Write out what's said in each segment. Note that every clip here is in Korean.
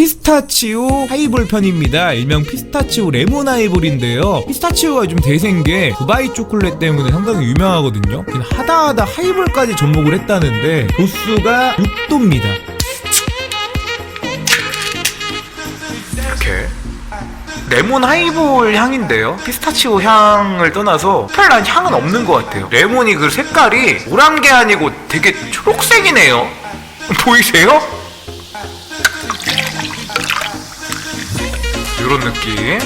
피스타치오 하이볼 편입니다. 일명 피스타치오 레몬 하이볼인데요. 피스타치오가 좀 대세인 게 두바이 초콜릿 때문에 상당히 유명하거든요. 하다하다 하이볼까지 접목을 했다는데 도수가 6도입니다. 이렇게 레몬 하이볼 향인데요. 피스타치오 향을 떠나서 특별한 향은 없는 것 같아요. 레몬이 그 색깔이 노란 게 아니고 되게 초록색이네요. 보이세요? 이런 느낌.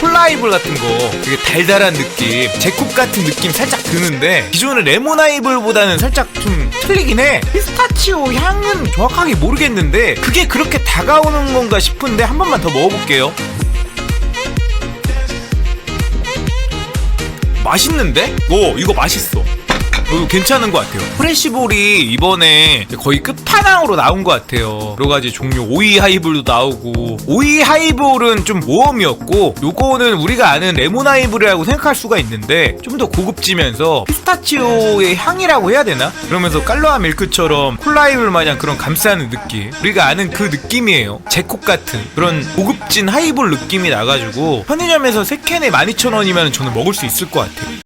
콜라이볼 같은 거 되게 달달한 느낌 제콕 같은 느낌 살짝 드는데 기존의 레모나이볼보다는 살짝 좀 틀리긴 해 피스타치오 향은 정확하게 모르겠는데 그게 그렇게 다가오는 건가 싶은데 한 번만 더 먹어볼게요 맛있는데? 오 이거 맛있어 이거 괜찮은 것 같아요. 프레시볼이 이번에 거의 끝판왕으로 나온 것 같아요. 여러 가지 종류 오이 하이볼도 나오고 오이 하이볼은 좀 모험이었고 요거는 우리가 아는 레몬 하이볼이라고 생각할 수가 있는데 좀 더 고급지면서 피스타치오의 향이라고 해야 되나? 그러면서 깔로아 밀크처럼 콜라이볼 마냥 그런 감싸는 느낌 우리가 아는 그 느낌이에요. 제콕 같은 그런 고급진 하이볼 느낌이 나가지고 편의점에서 3캔에 12,000원이면 저는 먹을 수 있을 것 같아요.